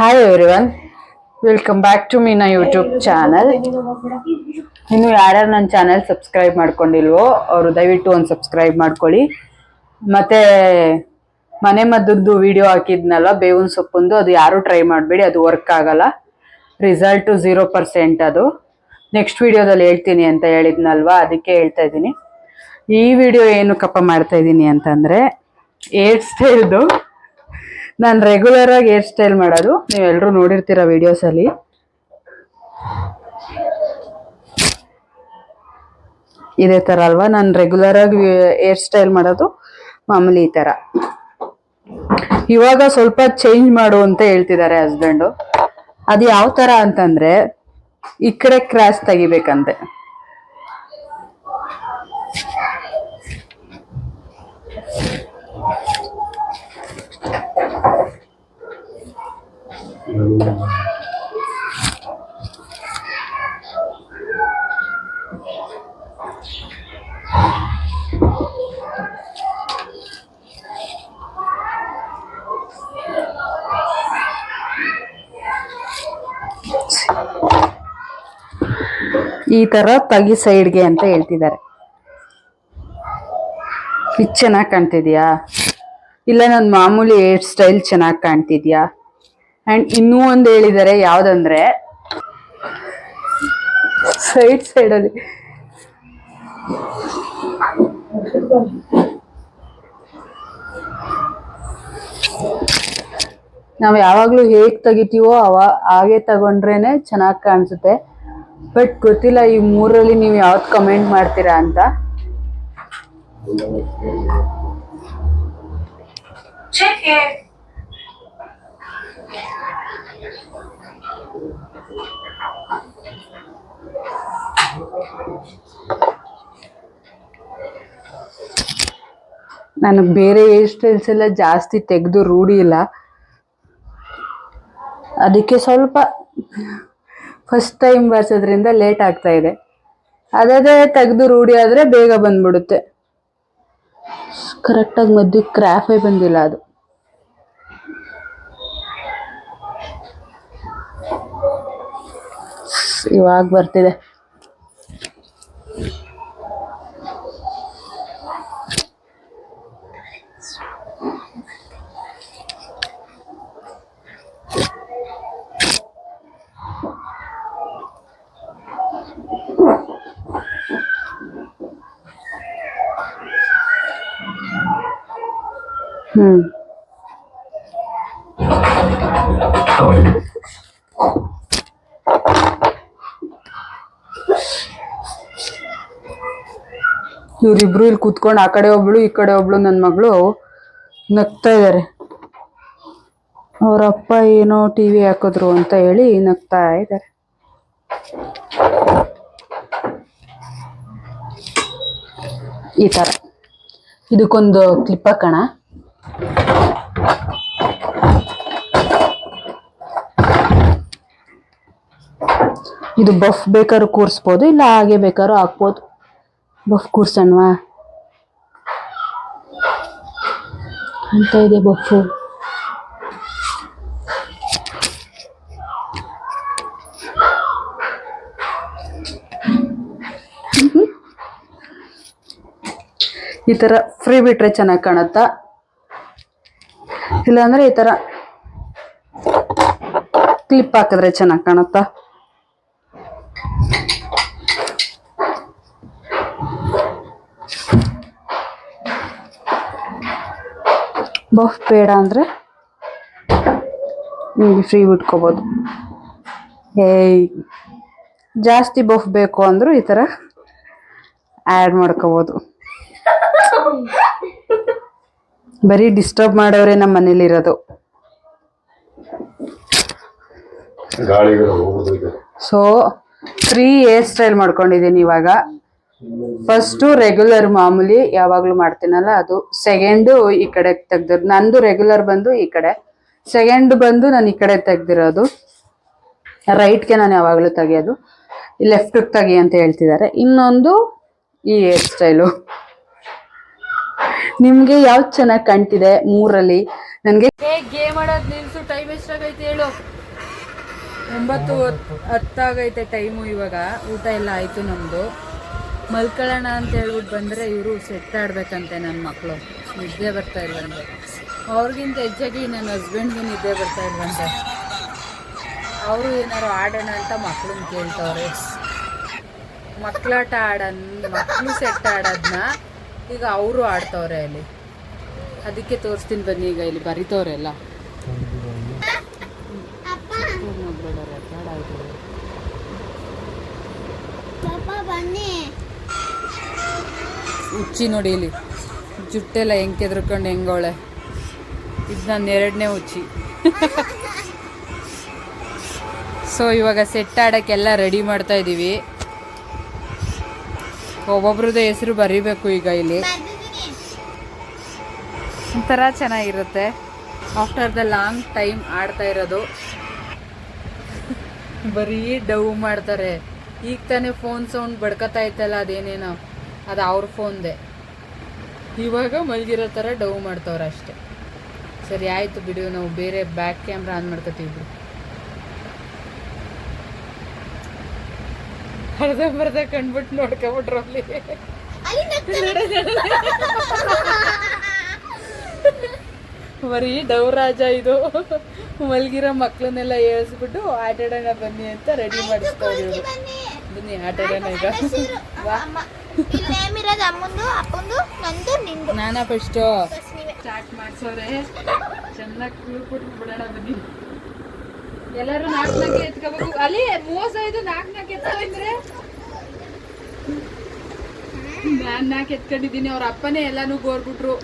Hi everyone welcome back to me ನ YouTube channel ಇನ್ನು ಯಾರ್ಯಾರು ನನ್ನ ಚಾನಲ್ ಸಬ್ಸ್ಕ್ರೈಬ್ ಮಾಡ್ಕೊಂಡಿಲ್ವೋ ಅವರು ದಯವಿಟ್ಟು ಒಂದು ಸಬ್ಸ್ಕ್ರೈಬ್ ಮಾಡ್ಕೊಳ್ಳಿ. ಮತ್ತೆ ಮನೆ ಮದ್ದದ್ದು ವಿಡಿಯೋ ಹಾಕಿದ್ನಲ್ಲ ಬೇವಿನ ಸೊಪ್ಪಂದು, ಅದು ಯಾರು ಟ್ರೈ ಮಾಡಬೇಡಿ, ಅದು ವರ್ಕ್ ಆಗಲ್ಲ. ರಿಸಲ್ಟು ಝೀರೋ ಪರ್ಸೆಂಟ್ ಅದು. ನೆಕ್ಸ್ಟ್ ವಿಡಿಯೋದಲ್ಲಿ ಹೇಳ್ತೀನಿ ಅಂತ ಹೇಳಿದ್ನಲ್ವಾ, ಅದಕ್ಕೆ ಹೇಳ್ತಾ ಇದ್ದೀನಿ. ಈ ವಿಡಿಯೋ ಏನು ಕಪ್ಪ ಮಾಡ್ತಾ ಇದ್ದೀನಿ ಅಂತಂದರೆ ಏರ್ ಸ್ಟೈಲ್ದು ನಾನು ರೆಗ್ಯುಲರ್ ಆಗಿ ಹೇರ್ ಸ್ಟೈಲ್ ಮಾಡೋದು. ನೀವೆಲ್ಲರೂ ನೋಡಿರ್ತೀರ ವಿಡಿಯೋಸ್ ಅಲ್ಲಿ. ಇದೇ ತರ ಅಲ್ವಾ? ನಾನು ರೆಗ್ಯುಲರ್ ಆಗಿ ಹೇರ್ ಸ್ಟೈಲ್ ಮಾಡೋದು ಮಾಮೂಲಿ ಈ ತರ. ಇವಾಗ ಸ್ವಲ್ಪ ಚೇಂಜ್ ಮಾಡು ಅಂತ ಹೇಳ್ತಿದ್ದಾರೆ ಹಸ್ಬೆಂಡು ಅದು ಯಾವ ತರ ಅಂತಂದ್ರೆ, ಈ ಕಡೆ ಕ್ರಾಸ್ ತೆಗಿಬೇಕಂತೆ. ಈ ತರ ತಗಿ ಸೈಡ್ಗೆ ಅಂತ ಹೇಳ್ತಿದ್ದಾರೆ. ಇದು ಚೆನ್ನಾಗಿ ಕಾಣ್ತಿದ್ಯಾ? ಇಲ್ಲ ನನ್ನ ಮಾಮೂಲಿ ಹೇರ್ ಸ್ಟೈಲ್ ಚೆನ್ನಾಗಿ ಕಾಣ್ತಿದ್ಯಾ? ಅಂಡ್ ಇನ್ನೂ ಒಂದು ಹೇಳಿದ್ದಾರೆ ಯಾವ್ದಂದ್ರೆ ಸೈಡ್ ಸೈಡಲ್ಲಿ ನಾವು ಯಾವಾಗ್ಲೂ ಹೇಗ್ ತೆಗಿತೀವೋ ಅವ ಹಾಗೆ ತಗೊಂಡ್ರೇನೆ ಚೆನ್ನಾಗಿ ಕಾಣಿಸುತ್ತೆ. ಬಟ್ ಗೊತ್ತಿಲ್ಲ, ಈ ಮೂರಲ್ಲಿ ನೀವು ಯಾವ್ದು ಕಮೆಂಟ್ ಮಾಡ್ತೀರಾ ಅಂತ. Check. ನನಗೆ ಬೇರೆ ಹೇರ್ ಸ್ಟೈಲ್ಸ್ ಎಲ್ಲ ಜಾಸ್ತಿ ತೆಗೆದು ರೂಢಿ ಇಲ್ಲ. ಅದಕ್ಕೆ ಸ್ವಲ್ಪ ಫಸ್ಟ್ ಟೈಮ್ ಬರ್ಸೋದ್ರಿಂದ ಲೇಟ್ ಆಗ್ತಾ ಇದೆ. ಅದೇ ತೆಗೆದು ರೂಢಿ ಆದರೆ ಬೇಗ ಬಂದ್ಬಿಡುತ್ತೆ. ಕರೆಕ್ಟಾಗಿ ಮದ್ದು ಕ್ರ್ಯಾಫೇ ಬಂದಿಲ್ಲ ಅದು. ಇವಾಗ ಬರ್ತಿದೆ. ಹ್ಮ್. ಇವ್ರಿಬ್ರು ಇಲ್ಲಿ ಕೂತ್ಕೊಂಡು ಆ ಕಡೆ ಒಬ್ಳು, ಈ ಕಡೆ ಒಬ್ಳು ನನ್ನ ಮಗಳು ನಗ್ತಾ ಇದ್ದಾರೆ ಅವರಪ್ಪ ಏನೋ ಟಿವಿ ಹಾಕಿದ್ರು ಅಂತ ಹೇಳಿ ನಗ್ತಾ ಇದ್ದಾರೆ ಈ ತರ. ಇದಕ್ಕೊಂದು ಕ್ಲಿಪ್ ಹಾಕೋಣ. ಇದು ಬಫ್ ಬೇಕಾದ್ರೂ ಕೂರಿಸ್ಬೋದು, ಇಲ್ಲ ಹಾಗೆ ಬೇಕಾದ್ರೂ ಹಾಕ್ಬೋದು. ಬಫ್ ಕೂರ್ಸಣ್ವಾ? ಅಂತ ಇದೆ ಬಫು. ಈ ಥರ ಫ್ರೀ ಬಿಟ್ರೆ ಚೆನ್ನಾಗಿ ಕಾಣುತ್ತಾ? ಇಲ್ಲಾಂದರೆ ಈ ಥರ ಕ್ಲಿಪ್ ಹಾಕಿದ್ರೆ ಚೆನ್ನಾಗಿ ಕಾಣುತ್ತಾ? ಬಫ್ ಬೇಡ ಅಂದರೆ ನಿಮಗೆ ಫ್ರೀ ಉಟ್ಕೋಬೋದು. ಏಯ್ ಜಾಸ್ತಿ ಬಫ್ ಬೇಕು ಅಂದರೂ ಈ ಥರ ಆ್ಯಡ್ ಮಾಡ್ಕೋಬೋದು. ಬರೀ ಡಿಸ್ಟರ್ಬ್ ಮಾಡೋರೆ ನಮ್ಮ ಮನೇಲಿರೋದು. ಸೊ ಫ್ರೀ ಹೇರ್ ಸ್ಟೈಲ್ ಮಾಡ್ಕೊಂಡಿದ್ದೀನಿ ಇವಾಗ. ಫಸ್ಟು ರೆಗ್ಯುಲರ್ ಮಾಮೂಲಿ ಯಾವಾಗಲೂ ಮಾಡ್ತೀನಲ್ಲ, ಅದು ಸೆಕೆಂಡು ಈ ಕಡೆ ತೆಗ್ದಿರೋದು. ನಂದು ರೆಗ್ಯುಲರ್ ಬಂದು ಈ ಕಡೆ. ಸೆಕೆಂಡ್ ಬಂದು ನಾನು ಈ ಕಡೆ ತೆಗ್ದಿರೋದು. ರೈಟ್ಗೆ ನಾನು ಯಾವಾಗಲೂ ತೆಗಿಯೋದು. ಲೆಫ್ಟಿಗೆ ತೆಗಿ ಅಂತ ಹೇಳ್ತಿದ್ದಾರೆ. ಇನ್ನೊಂದು ಈ ಹೇರ್ ಸ್ಟೈಲು ನಿಮಗೆ ಯಾವ್ದು ಚೆನ್ನಾಗಿ ಕಾಣ್ತಿದೆ ಮೂರಲ್ಲಿ? ನನಗೆ ಗೇಮ್ ಆಡೋದು ನಿಲ್ಸು ಟೈಮ್ ಎಷ್ಟಾಗೈತೆ ಹೇಳು. ಒಂಬತ್ತು ಹತ್- ಹತ್ತಾಗೈತೆ ಟೈಮು ಇವಾಗ. ಊಟ ಎಲ್ಲ ಆಯಿತು ನಮ್ಮದು ಮಲ್ಕೊಳ್ಳೋಣ ಅಂತ ಹೇಳ್ಬಿಟ್ಟು ಬಂದರೆ ಇವರು ಸೆಟ್ ಆಡ್ಬೇಕಂತೆ ನನ್ನ ಮಕ್ಕಳು ನಿದ್ದೆ ಬರ್ತಾ ಇಲ್ವಂತೆ ಅವ್ರಿಗಿಂತ ಹೆಚ್ಚಾಗಿ ನನ್ನ ಹಸ್ಬೆಂಡ್ಗೆ ನಿದ್ದೆ ಬರ್ತಾ ಇಲ್ವಂತೆ ಅವರು ಏನಾರು ಆಡೋಣ ಅಂತ ಮಕ್ಳನ್ನ ಕೇಳ್ತವ್ರೆ ಮಕ್ಕಳಾಟ ಆಡನ್ ಮಕ್ಕಳು ಸೆಟ್ ಆಡೋದನ್ನ ಈಗ ಅವರು ಆಡ್ತವ್ರೆ ಅಲ್ಲಿ ಅದಕ್ಕೆ ತೋರಿಸ್ತೀನಿ ಬನ್ನಿ ಈಗ ಇಲ್ಲಿ ಬರಿತವ್ರೆ ಎಲ್ಲ ಹುಚ್ಚಿ ನೋಡಿ ಇಲ್ಲಿ. ಜುಟ್ಟೆಲ್ಲ ಹೆಂಗ್ ಕೆದ್ರಕೊಂಡು ಹೆಂಗವಳೆ ಇದು ನನ್ನ ಎರಡನೇ ಹುಚ್ಚಿ ಸೊ ಇವಾಗ ಸೆಟ್ ಆಡೋಕ್ಕೆಲ್ಲ ರೆಡಿ ಮಾಡ್ತಾ ಇದ್ದೀವಿ ಒಬ್ಬೊಬ್ರದ್ದು ಹೆಸರು ಬರಿಬೇಕು ಈಗ ಇಲ್ಲಿ. ಒಂಥರ ಚೆನ್ನಾಗಿರುತ್ತೆ. ಆಫ್ಟರ್ ದ ಲಾಂಗ್ ಟೈಮ್ ಆಡ್ತಾ ಇರೋದು. ಬರೀ ಡವ್ ಮಾಡ್ತಾರೆ. ಈಗ ತಾನೇ ಫೋನ್ ಸೌಂಡ್ ಬಡ್ಕತಾ ಇತ್ತಲ್ಲ ಅದೇನೇನೋ. ಅದು ಅವ್ರ ಫೋನ್ದೆ ಇವಾಗ ಮಲಗಿರೋ ಥರ ಡವ್ ಮಾಡ್ತವ್ರೆ ಅಷ್ಟೆ. ಸರಿ ಆಯಿತು ಬಿಡು ನಾವು ಬೇರೆ ಬ್ಯಾಕ್ ಕ್ಯಾಮ್ರಾ ಆನ್ ಮಾಡ್ಕೋತೀವಿ ಬಿಡು. ಅರ್ಧಂಬರ್ಧ ಕಂಡ್ಬಿಟ್ಟು ನೋಡ್ಕೊಬಿಟ್ರು ಅಲ್ಲಿ ಬರೀ ಡೌರಾಜ ಇದು. ಮಲಗಿರೋ ಮಕ್ಕಳನ್ನೆಲ್ಲ ಏಳಿಸ್ಬಿಟ್ಟು ಆಟಾಡೋಣ ಬನ್ನಿ ಅಂತ ರೆಡಿ ಮಾಡಿಸ್ತಾರೆ ಇವರು ಬನ್ನಿ ಆಟ ಈಗ? ಅಮ್ಮಂದು ಅಪ್ಪಂದು ನಂದು ನಿಂದು. ನಾನ ಫಸ್ಟು ಸ್ಟಾರ್ಟ್ ಮಾಡ್ಸೋರೆ. ಚೆನ್ನಾಗಿ ಕ್ಲೂ ಕೊಟ್ಟು ಬಿಡೋಣ ಬನ್ನಿ. ಎಲ್ಲರೂ ನಾಲ್ಕು ನಾಲ್ಕು ಎತ್ಕೋಬೇಕು. ಅಲ್ಲಿ ಮೋಸ ಇದು ನಾಲ್ಕು ನಾಲ್ಕು ಎತ್ಕೊಂಡಿದ್ರೆ ನಾನ್ ನಾಲ್ಕು ಎತ್ಕೊಂಡಿದ್ದೀನಿ. ಅವ್ರ ಅಪ್ಪನೇ ಎಲ್ಲಾನು ಗೋರ್ಬಿಟ್ರು.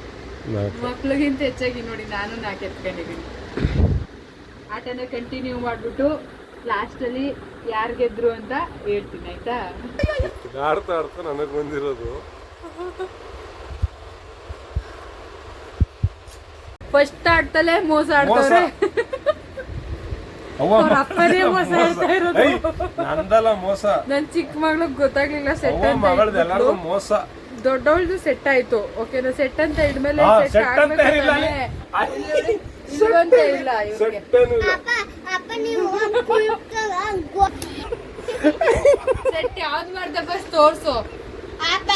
ಮಕ್ಳಿಗಿಂತ ಹೆಚ್ಚಾಗಿ ನೋಡಿ ನಾನು ನಾಲ್ಕು ಎತ್ಕೊಂಡಿದ್ದೀನಿ. ಆಟನ ಕಂಟಿನ್ಯೂ ಮಾಡ್ಬಿಟ್ಟು ಲಾಸ್ಟಲ್ಲಿ ಯಾರು ಗೆದ್ರು ಅಂತ ಹೇಳ್ತೀನಿ ಆಯ್ತಾ? ಆಡ್ತಾ ಆಡ್ತಾ ನನಗೆ ಬಂದಿರೋದು. ಫಸ್ಟ್ ಆಡ್ತಲೇ ಮೋಸ ಆಡ್ತಾರೆ ಅವ್ರ ಅಪ್ಪನೇ ಮೋಸ ಆಡ್ತಾ ಇರೋದು. ನಂದಲ್ಲ ಮೋಸ. ನನ್ ಚಿಕ್ಕ ಮಗ್ಳಿಗೆ ಗೊತ್ತಾಗ್ಲಿಲ್ಲ ಸೆಟ್ ಮೋಸ. ದೊಡ್ಡವಳ್ದು ಸೆಟ್ ಆಯ್ತು ಓಕೆನಾ ಸೆಟ್ ಅಂತ ಇದ್ಮೇಲೆ ಸೆಟ್ ಇಲ್ಲ. ಸೆಟ್ ಯಾವ್ದು ಮಾಡ್ದೆ ಬಸ್ ತೋರ್ಸು.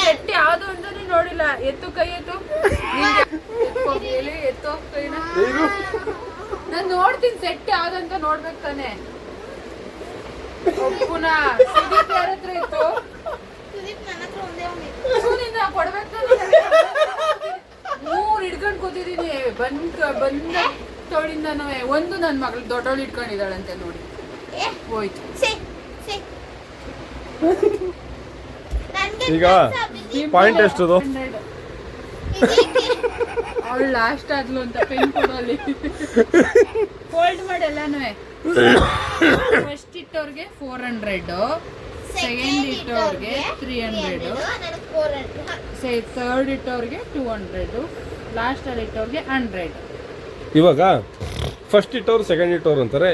ಸೆಟ್ ಯಾವ್ದು ಅಂತಾನೆ ನೋಡಿಲ್ಲ. ಎತ್ತು ಕೈ ಎತ್ತು. ಎತ್ತು ಕೈನ. ನಾನ್ ನೋಡ್ತೀನಿ ಸೆಟ್ ಯಾವ್ದಂತ ನೋಡ್ಬೇಕು ತಾನೆ. ಪುನಃ ಸುದೀಪ್ ಯಾರ ಹತ್ರ ಇತ್ತು? ಸುದೀಪ್ ಕೊಡ್ಬೇಕು ಮೂರ್ ಹಿಡ್ಕೊಂಡ್ ಕೂತಿದೀನಿ. ಬಂದ್ ಬಂದ ತೋಳಿಂದನೂ ಒಂದು ನನ್ನ ಮಗಳು ದೊಡ್ಡವಳು ಇಟ್ಕೊಂಡಿದ್ದಾಳಂತೆ ನೋಡಿ. ಹೋಯ್ತು. ಈಗ ಪಾಯಿಂಟ್ ಎಷ್ಟದು? ಅವಳು ಲಾಸ್ಟ್ ಆದ್ಲು ಅಂತ ಪೆನ್ ಕೊಡೋಲ್ಲಿ. ಫೋಲ್ಡ್ ಮಾಡಿ ಎಲ್ಲಾನು ಫಸ್ಟ್ ಇಟ್ಟವ್ರಿಗೆ ಫೋರ್ ಹಂಡ್ರೆಡ್ ಸೆಕೆಂಡ್ ಇಟ್ಟವ್ರಿಗೆ ತ್ರೀ ಹಂಡ್ರೆಡ್ ಸೇ ಥರ್ಡ್ ಇಟ್ಟವ್ರಿಗೆ ಟೂ ಹಂಡ್ರೆಡ್ ಲಾಸ್ಟ್ ಅಲ್ಲಿ ಇಟ್ಟವ್ರಿಗೆ ಹಂಡ್ರೆಡ್ ಇವಾಗ ಫಸ್ಟ್ ಇಟ್ಟವ್ರು ಸೆಕೆಂಡ್ ಇಟ್ಟವ್ರು ಅಂತಾರೆ.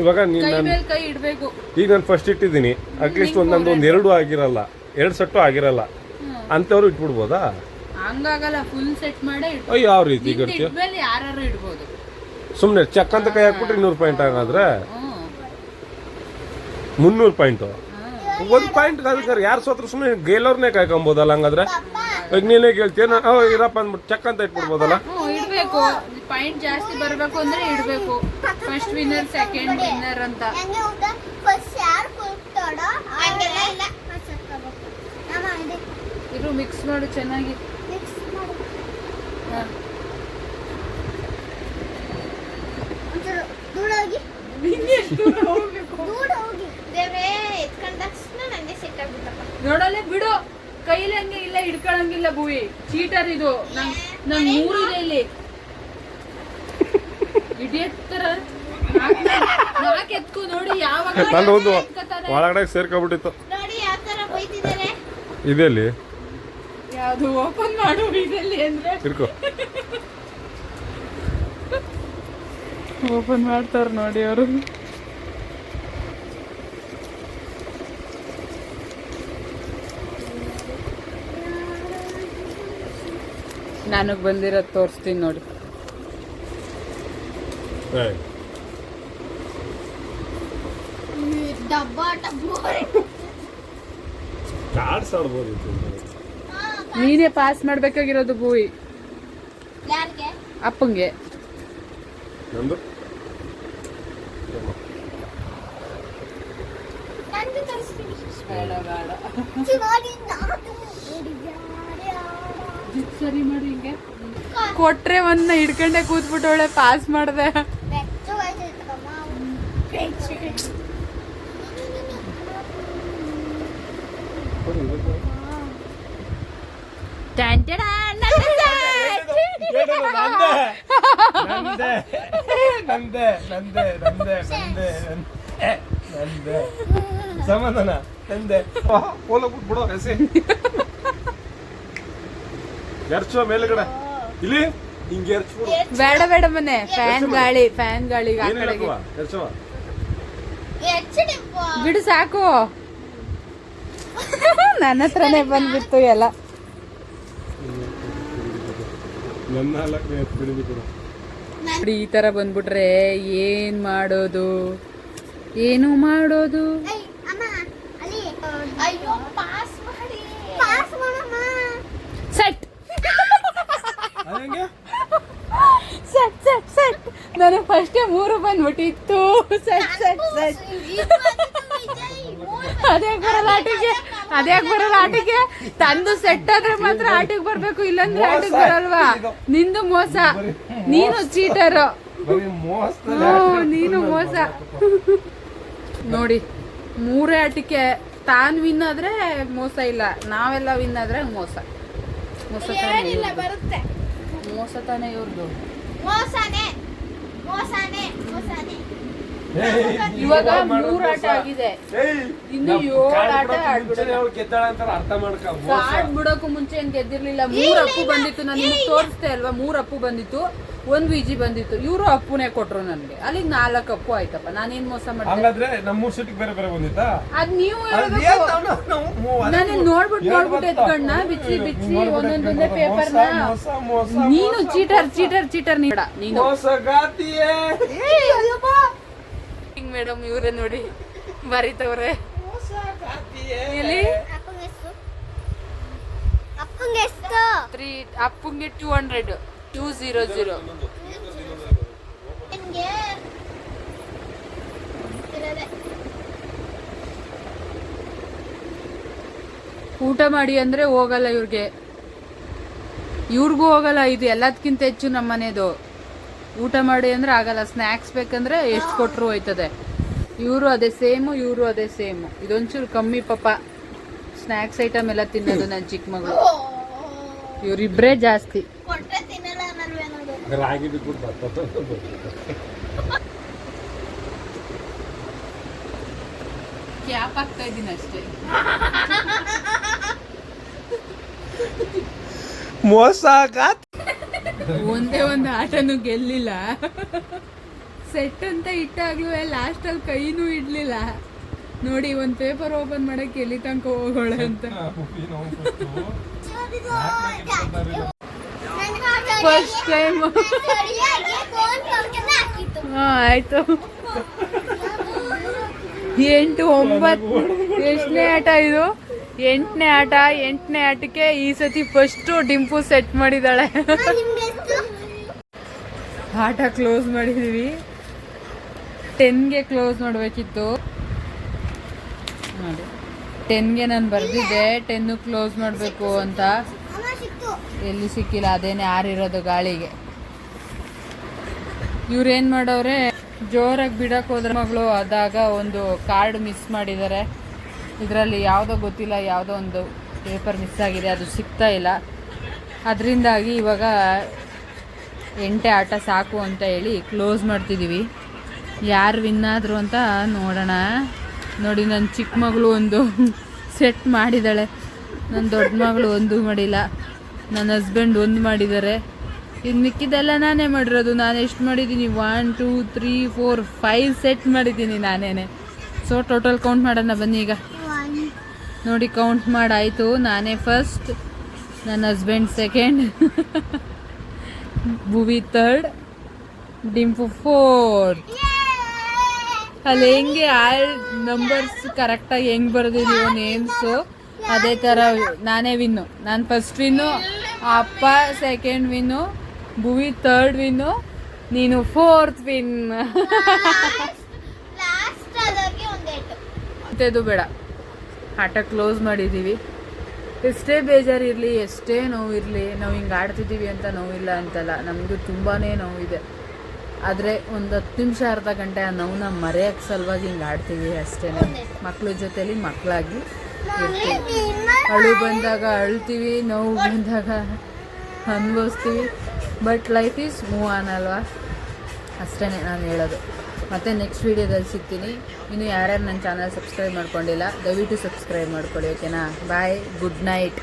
ಇವಾಗ ನೀನು ನಾನು ಕೈ ಇಡ್ಬೇಕು. ಈಗ ನಾನು ಫಸ್ಟ್ ಇಟ್ಟಿದ್ದೀನಿ. ಅಟ್ಲೀಸ್ಟ್ ಒಂದೊಂದು ಒಂದು ಎರಡು ಆಗಿರಲ್ಲ. ಎರಡು ಸೆಟ್ಟು ಆಗಿರಲ್ಲ. ಅಂಥವ್ರು ಇಟ್ಬಿಡ್ಬೋದಾ? ಹಂಗಾಗಲ್ಲ ಫುಲ್ ಸೆಟ್ ಮಾಡೇ ಅಯ್ಯೋ ಯಾವ ರೀತಿ ಯಾರು ಇಡ್ಬೋದು? ಸುಮ್ಮನೆ ಚೆಕ್ ಅಂತ ಕೈ ಹಾಕ್ಬಿಟ್ರೆ ಇನ್ನೂರು ಪಾಯಿಂಟ್ ಹಾಗಾದ್ರೆ? ಮುನ್ನೂರು ಪಾಯಿಂಟು ಒಂದು ಪಾಯಿಂಟ್ ಅದಕ್ಕೆ ಯಾರು ಸೋತ್ರ ಸುಮ್ಮನೆ ಗೆಲ್ಲೋರ್ನೇ ಕಾಯ್ಕೊಂಬೋದಲ್ಲ ಹಂಗಾದ್ರೆ? ಈಗ ನೀನೇ ಕೇಳ್ತೀಯ ಇರಪ್ಪ ಅಂದ್ಬಿಟ್ಟು ಚೆಕ್ ಅಂತ ಇಟ್ಬಿಡ್ಬೋದಲ್ಲ? ಪಾಯಿಂಟ್ ಜಾಸ್ತಿ ಬರಬೇಕು ಅಂದ್ರೆ ಇಡಬೇಕು. ಫಸ್ಟ್ ವಿನ್ನರ್ ಸೆಕೆಂಡ್ ವಿನ್ನರ್ ಅಂತ. ಇದು ಮಿಕ್ಸ್ ಮಾಡು ಚೆನ್ನಾಗಿ. ನೋಡಲ್ಲ ಬಿಡು. ಕೈಲಿ ಹಂಗೆ ಇಲ್ಲ ಹಿಡ್ಕೊಳಂಗಿಲ್ಲ ಭೂವಿ. ಚೀಟರ್ ಇದು. ನಮ್ ನಮ್ ಮೂರು ಇದೆ ಇಲ್ಲಿ. ಇಡಿಯಟ್ ತರ ನಾಲ್ಕು ಎತ್ಕೊ ನೋಡಿ ಯಾವಾಗ ನಾನು ಒಂದು ಒಳಗಡೆ ಸೇರ್ಕೊಬಿಟ್ಟಿತ್ತು. ಇದೆಲ್ಲಿ? ಯಾವ್ದು ಓಪನ್ ಮಾಡು ಇದೆಲ್ಲಿ ಅಂದ್ರೆ? ಇರ್ಕೋ. ಓಪನ್ ಮಾಡ್ತಾರ ನೋಡಿ ಅವರು. ನನಗೆ ಬಂದಿರೋದು ತೋರಿಸ್ತೀನಿ ನೋಡಿ. ಕಾರ್ಡ್ಸ್ ಆಡ್ಬೋದಿತ್ತು ನೀನೇ ಪಾಸ್ ಮಾಡ್ಬೇಕಾಗಿರೋದು ಭೂವಿ ಅಪ್ಪಂಗೆ. ನಂದು. ಸರಿ ಮಾಡಿ ಹಿಂಗೆ. ಕೊಟ್ರೆ ಒಂದ್ ಹಿಡ್ಕೊಂಡೆ ಕೂತ್ಬಿಟ್ಟವಳೆ ಪಾಸ್ ಮಾಡ್ದೆ. ಮೇಲ್ಗಡೆ ಇಲ್ಲಿ ಹಿಂಗೆ ಬೇಡ ಬೇಡ ಮನೆ ಫ್ಯಾನ್ ಗಾಳಿ ಫ್ಯಾನ್ ಗಾಳಿ ಎಚ್ಚಡಿಪ್ಪ. ಬಿಡು ಸಾಕು. ನನ್ನ ಹತ್ರನೇ ಬಂದ್ಬಿಟ್ಟು ಎಲ್ಲ. ಈ ತರ ಬಂದ್ಬಿಟ್ರೆ ಏನ್ ಮಾಡೋದು? ಏನು ಮಾಡೋದು? ಐ, ಅಮ್ಮ, ಅಲ್ಲಿ. ಅಯ್ಯೋ ಪಾಸ್ ಮಾಡಿ. ಪಾಸ್ ಮಾಡಮ್ಮ. ಸೆಟ್. ಅದಂಗೆ ಸೆಟ್ ಸೆಟ್ ಸೆಟ್. ನನಗೆ ಫಸ್ಟೇ ಮೂರು ಬಂದ್ಬಿಟ್ಟಿತ್ತು. ಸೆಟ್ ಸೆಟ್ ಸೆಟ್ ಅದೇ ಬರಲ್ಲ ಆಟಿಗೆ. ಅದೇ ಬರಲ್ಲ ಆಟಿಗೆ. ತಂದು ಸೆಟ್ ಆದ್ರೆ ಮಾತ್ರ ಆಟಿಗೆ ಬರ್ಬೇಕು ಇಲ್ಲಂದ್ರೆ ಆಟಿಗೆ ಬರಲ್ವಾ? ನಿಂದು ಮೋಸ. ನೀನು ಚೀಟರ್ ನೀನು ಮೋಸ. ನೋಡಿ ಮೂರೇ ಆಟಿಕೆ ತಾನ್ ವಿನ್ ಆದ್ರೆ ಮೋಸ ಇಲ್ಲ. ನಾವೆಲ್ಲ ವಿನ್ ಆದ್ರೆ ಮೋಸ. ಮೋಸ ತಾನೇ ಏನಿಲ್ಲ ಬರುತ್ತೆ. ಮೋಸ ತಾನೇ ಇವ್ರದ್ದು ಮೋಸನೆ. ಇವಾಗ ಮೂರ್ ಆಟ ಆಗಿದೆ. ಇನ್ನು ಏಳು ಆಟ ಆಡ್ಬಿಡೋದು. ಗೆದ್ದಾಳ ಅಂತಾರ ಅರ್ಥ ಮಾಡ್ಕ ಕಾರ್ಡ್ ಬಿಡೋಕು ಮುಂಚೆ ಏನ್ ಗೆದ್ದಿರ್ಲಿಲ್ಲ? ಮೂರ್ ಅಪ್ಪು ಬಂದಿತ್ತು ನಾನು ನಿಮ್ಗೆ ತೋರಿಸ್ತೆ ಅಲ್ವಾ? ಮೂರ್ ಅಪ್ಪು ಬಂದಿತ್ತು. ಒಂದ್ ವಿಜಿ ಬಂದಿತ್ತು. ಇವರು ಅಪ್ಪುನೇ ಕೊಟ್ರು ನನಗೆ. ಅಲ್ಲಿಗೆ ನಾಲ್ಕು ಅಪ್ಪು ಆಯ್ತಪ್ಪ. ನಾನೇನ್ ಮೋಸ ಮಾಡಿದೆ? ಹಂಗಾದ್ರೆ ನಮ್ಮ ಮೂರ್ ಸೀಟಿಗೆ ಬೇರೆ ಬೇರೆ ಬಂದಿತ್ತಾ? ಅದ್ ನೀವು ನಾವು ನಾನು ನೋಡ್ಬಿಟ್ಟು ನೋಡ್ಬಿಟ್ಟು ಗೊತ್ತಾ? ಎತ್ಕೊಂಡ ಬಿಚ್ಚಿ ಬಿಚ್ಚಿ ಒಂದೊಂದೊಂದೇ ಎತ್ಕೊಂಡು ಪೇಪರ್ನ? ಮೋಸ, ಮೋಸ, ಮೋಸ, ನೀನು ಚೀಟರ್ ಚೀಟರ್ ಚೀಟರ್ ನೀಡ ನೀನು. ಮೋಸಗಾತಿಯೇ. ಮೇಡಮ್ ಇವ್ರೆ ನೋಡಿ. ಬರೀತವ್ರೆ. ಎಲ್ಲಿ? ತ್ರೀ ಅಪ್ಪಂಗೆ two hundred two zero zero ಊಟ ಮಾಡಿ ಅಂದ್ರೆ ಹೋಗಲ್ಲ ಇವ್ರಿಗೆ. ಇವ್ರಿಗೂ ಹೋಗಲ್ಲ ಇದು ಎಲ್ಲದಕ್ಕಿಂತ ಹೆಚ್ಚು ನಮ್ಮ ಮನೆದು ಊಟ ಮಾಡಿ ಅಂದ್ರೆ ಆಗಲ್ಲ ಸ್ನ್ಯಾಕ್ಸ್ ಬೇಕಂದ್ರೆ ಎಷ್ಟು ಕೊಟ್ಟರು ಹೋಯ್ತದೆ. ಇವರು ಅದೇ ಸೇಮು ಇವರು ಅದೇ ಸೇಮು ಇದೊಂಚೂರು ಕಮ್ಮಿ ಪಾಪ. ಸ್ನ್ಯಾಕ್ಸ್ ಐಟಮ್ ಎಲ್ಲ ತಿನ್ನೋದು ನನ್ನ ಚಿಕ್ಕ ಮಗಳು ಇವರಿಬ್ಬರೇ ಜಾಸ್ತಿ ಕೊಟ್ರೆ ತಿನ್ನಲ್ಲ ಅನ್ನಲ್ವೇ ನೋಡು ರಾಗಿ ಬಿಟ್ಬಿಟ್ಟು ಬರ್ತದೆ. ಕ್ಯಾಪ್ ಆಗ್ತಾ ಇದ್ದೀನಿ ಅಷ್ಟೇ. ಮೋಸಗಾತ್ ಒಂದೇ ಒಂದು ಆಟನೂ ಗೆಲ್ಲಿಲ್ಲ. ಸೆಟ್ ಅಂತ ಇಟ್ಟಾಗ್ಲೂ ಲಾಸ್ಟ್ ಅಲ್ಲಿ ಕೈನೂ ಇಡ್ಲಿಲ್ಲ. ನೋಡಿ ಒಂದ್ ಪೇಪರ್ ಓಪನ್ ಮಾಡಕ್ಕೆ ಎಲ್ಲಿ ತನಕ ಹೋಗೋಳೆ ಅಂತ. ಫಸ್ಟ್ ಟೈಮ್ ಹಾ ಆಯ್ತು. ಎಂಟು ಒಂಬತ್ತು ಎಷ್ಟನೇ ಆಟ ಇದು? ಎಂಟನೇ ಆಟ ಎಂಟನೇ ಆಟಕ್ಕೆ ಈ ಸತಿ ಫಸ್ಟ್ ಡಿಂಪು ಸೆಟ್ ಮಾಡಿದಾಳೆ. ಆಟ ಕ್ಲೋಸ್ ಮಾಡಿದೀವಿ. ಟೆನ್ಗೆ ಕ್ಲೋಸ್ ಮಾಡಬೇಕಿತ್ತು. ನೋಡಿ. ಟೆನ್ಗೆ ನಾನು ಬರೆದಿದ್ದೆ ಟೆನ್ನು ಕ್ಲೋಸ್ ಮಾಡಬೇಕು ಅಂತ. ಎಲ್ಲಿ ಸಿಕ್ಕಿಲ್ಲ, ಅದೇನೆ ಆರಿರೋದು ಗಾಳಿಗೆ. ಇವ್ರೇನ್ ಮಾಡವ್ರೆ ಜೋರಾಗಿ ಬಿಡಕ್ ಹೋದ್ರ ಮಗಳು ಆದಾಗ ಒಂದು ಕಾರ್ಡ್ ಮಿಸ್ ಮಾಡಿದ್ದಾರೆ ಇದರಲ್ಲಿ ಯಾವುದೋ ಗೊತ್ತಿಲ್ಲ, ಯಾವುದೋ ಒಂದು ಪೇಪರ್ ಮಿಸ್ ಆಗಿದೆ, ಅದು ಸಿಗ್ತಾ ಇಲ್ಲ. ಅದರಿಂದಾಗಿ ಇವಾಗ ಎಂಟೆ ಆಟ ಸಾಕು ಅಂತ ಹೇಳಿ ಕ್ಲೋಸ್ ಮಾಡ್ತಿದ್ದೀವಿ ಯಾರು ವಿನ್ ಆದರು ಅಂತ ನೋಡೋಣ. ನೋಡಿ ನನ್ನ ಚಿಕ್ಕ ಮಗಳು ಒಂದು ಸೆಟ್ ಮಾಡಿದ್ದಾಳೆ ನನ್ನ ದೊಡ್ಡ ಮಗಳು ಒಂದು ಮಾಡಿಲ್ಲ. ನನ್ನ ಹಸ್ಬೆಂಡ್ ಒಂದು ಮಾಡಿದ್ದಾರೆ ಇದು ಮಿಕ್ಕಿದೆಲ್ಲ ನಾನೇ ಮಾಡಿರೋದು. ನಾನು ಎಷ್ಟು ಮಾಡಿದ್ದೀನಿ one two three four five set ಮಾಡಿದ್ದೀನಿ ನಾನೇ ಸೊ ಟೋಟಲ್ ಕೌಂಟ್ ಮಾಡೋಣ ಬನ್ನಿ ಈಗ. ನೋಡಿ ಕೌಂಟ್ ಮಾಡಾಯಿತು. ನಾನೇ ಫಸ್ಟ್ ನನ್ನ husband second Bhuvi third Dimpu four ಅಲ್ಲಿ ಹೆಂಗೆ ಆ ನಂಬರ್ಸ್ ಕರೆಕ್ಟಾಗಿ ಹೆಂಗೆ ಬರೆದಿದ್ದೀವೋ ನೇಮ್ಸು ಅದೇ ಥರ ನಾನೇ ವಿನ್ನು ನಾನು ಫಸ್ಟ್ ವಿನ್ನು ಅಪ್ಪ second win Bhuvi third win ನೀನು ಫೋರ್ತ್ ವಿನ್ ಮತ್ತೆದು ಬೇಡ. ಆಟ ಕ್ಲೋಸ್ ಮಾಡಿದ್ದೀವಿ ಎಷ್ಟೇ ಬೇಜಾರಿರಲಿ ಎಷ್ಟೇ ನೋವಿರಲಿ ನಾವು ಹಿಂಗೆ ಆಡ್ತಿದ್ದೀವಿ ಅಂತ ನೋವಿಲ್ಲ ಅಂತಲ್ಲ ನಮಗೂ ತುಂಬಾ ನೋವಿದೆ. ಆದರೆ ಒಂದು ಹತ್ತು ನಿಮಿಷ ಅರ್ಧ ಗಂಟೆ ಆ ನೋವನ್ನ ಮರೆಯೋಕ್ಕೆ ಸಲುವಾಗಿ ಹಿಂಗೆ ಆಡ್ತೀವಿ ಅಷ್ಟೇ ಮಕ್ಕಳ ಜೊತೇಲಿ ಮಕ್ಕಳಾಗಿ ಅಳು ಬಂದಾಗ ಅಳ್ತೀವಿ, ನೋವು ಬಂದಾಗ ಅನುಭವಿಸ್ತೀವಿ. But life is move on ಅಲ್ವಾ? ಅಷ್ಟೇ ನಾನು ಹೇಳೋದು. ಮತ್ತು ನೆಕ್ಸ್ಟ್ ವೀಡಿಯೋದಲ್ಲಿ ಸಿಗ್ತೀನಿ. ಇನ್ನು ಯಾರ್ಯಾರು ನನ್ನ ಚಾನಲ್ ಸಬ್ಸ್ಕ್ರೈಬ್ ಮಾಡ್ಕೊಂಡಿಲ್ಲ, ದಯವಿಟ್ಟು ಸಬ್ಸ್ಕ್ರೈಬ್ ಮಾಡ್ಕೊಳ್ಳಿ ಓಕೆನಾ ಬಾಯ್ ಗುಡ್ ನೈಟ್